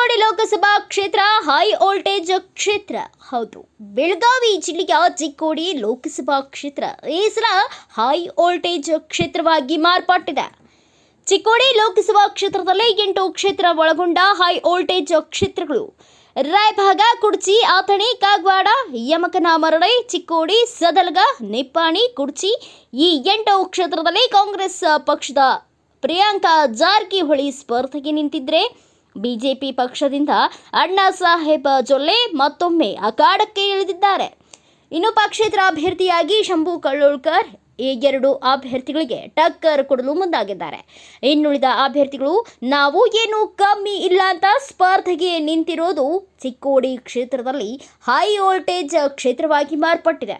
ಚಿಕ್ಕೋಡಿ ಲೋಕಸಭಾ ಕ್ಷೇತ್ರ high voltage ಕ್ಷೇತ್ರ. ಹೌದು, ಬೆಳಗಾವಿ ಜಿಲ್ಲೆಯ ಚಿಕ್ಕೋಡಿ ಲೋಕಸಭಾ ಕ್ಷೇತ್ರ. ಈ ಸಲ ಹೈ ವೋಲ್ಟೇಜ್ ಕ್ಷೇತ್ರವಾಗಿ ಮಾರ್ಪಟ್ಟಿದೆ ಚಿಕ್ಕೋಡಿ ಲೋಕಸಭಾ ಕ್ಷೇತ್ರದಲ್ಲಿ ಎಂಟು ಕ್ಷೇತ್ರ ಒಳಗೊಂಡ ಹೈ ವೋಲ್ಟೇಜ್ ಕ್ಷೇತ್ರಗಳು. ರಾಯಭಾಗ, ಕುಡ್ಚಿ ಆತಣಿ ಕಾಗವಾಡ ಯಮಕನಾಮರಳೆ ಚಿಕ್ಕೋಡಿ, ಸದಲಗ, ನಿಪ್ಪಾಣಿ, ಕುಡ್ಚಿ ಈ ಎಂಟು ಕ್ಷೇತ್ರದಲ್ಲಿ ಕಾಂಗ್ರೆಸ್ ಪಕ್ಷದ ಪ್ರಿಯಾಂಕಾ ಜಾರಕಿಹೊಳಿ ಸ್ಪರ್ಧೆಗೆ ನಿಂತಿದ್ರೆ ಬಿಜೆಪಿ ಪಕ್ಷದಿಂದ ಅಣ್ಣಾ ಸಾಹೇಬ ಜೊಲ್ಲೆ ಮತ್ತೊಮ್ಮೆ ಅಖಾಡಕ್ಕೆ ಇಳಿದಿದ್ದಾರೆ. ಇನ್ನು ಪಕ್ಷೇತರ ಅಭ್ಯರ್ಥಿಯಾಗಿ ಶಂಭು ಕಳ್ಳೋಳ್ಕರ್ ಈ ಎರಡು ಅಭ್ಯರ್ಥಿಗಳಿಗೆ ಟಕ್ಕರ್ ಕೊಡಲು ಮುಂದಾಗಿದ್ದಾರೆ. ಇನ್ನುಳಿದ ಅಭ್ಯರ್ಥಿಗಳು, ನಾವು ಏನು ಕಮ್ಮಿ ಇಲ್ಲ ಅಂತ ಸ್ಪರ್ಧೆಗೆ ನಿಂತಿರೋದು ಚಿಕ್ಕೋಡಿ ಕ್ಷೇತ್ರದಲ್ಲಿ ಹೈ ವೋಲ್ಟೇಜ್ ಕ್ಷೇತ್ರವಾಗಿ ಮಾರ್ಪಟ್ಟಿದೆ.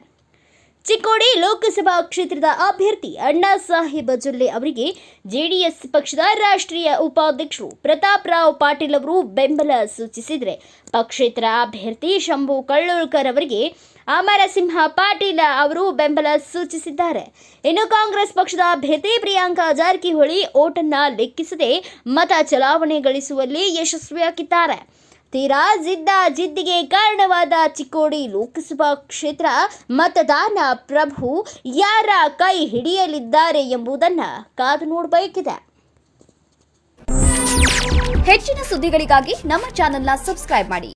ಚಿಕ್ಕೋಡಿ ಲೋಕಸಭಾ ಕ್ಷೇತ್ರದ ಅಭ್ಯರ್ಥಿ ಅಣ್ಣಾ ಸಾಹೇಬ ಜೊಲ್ಲೆ ಅವರಿಗೆ ಜೆಡಿಎಸ್ ಪಕ್ಷದ ರಾಷ್ಟ್ರೀಯ ಉಪಾಧ್ಯಕ್ಷರು ಪ್ರತಾಪ್ ರಾವ್ ಪಾಟೀಲ್ ಅವರು ಬೆಂಬಲ ಸೂಚಿಸಿದರೆ. ಪಕ್ಷೇತರ ಅಭ್ಯರ್ಥಿ ಶಂಭು ಕಳ್ಳೂಳ್ಕರ್ ಅವರಿಗೆ ಅಮರಸಿಂಹ ಪಾಟೀಲ ಅವರು ಬೆಂಬಲ ಸೂಚಿಸಿದ್ದಾರೆ. ಇನ್ನು ಕಾಂಗ್ರೆಸ್ ಪಕ್ಷದ ಅಭ್ಯರ್ಥಿ ಪ್ರಿಯಾಂಕಾ ಜಾರಕಿಹೊಳಿ ಓಟನ್ನ ಲೆಕ್ಕಿಸದೆ ಮತ ಚಲಾವಣೆ ಗಳಿಸುವಲ್ಲಿ ಯಶಸ್ವಿಯಾಗಿದ್ದಾರೆ. ತೀರಾ ಜಿದ್ದ ಜಿದ್ದಿಗೆ ಕಾರಣವಾದ ಚಿಕ್ಕೋಡಿ ಲೋಕಸಭಾ ಕ್ಷೇತ್ರ ಮತದಾನ ಪ್ರಭು ಯಾರ ಕೈ ಹಿಡಿಯಲಿದ್ದಾರೆ ಎಂಬುದನ್ನು ಕಾದು ನೋಡಬೇಕಿದೆ. ಹೆಚ್ಚಿನ ಸುದ್ದಿಗಳಿಗಾಗಿ ನಮ್ಮ ಚಾನೆಲ್ನ ಸಬ್ಸ್ಕ್ರೈಬ್ ಮಾಡಿ.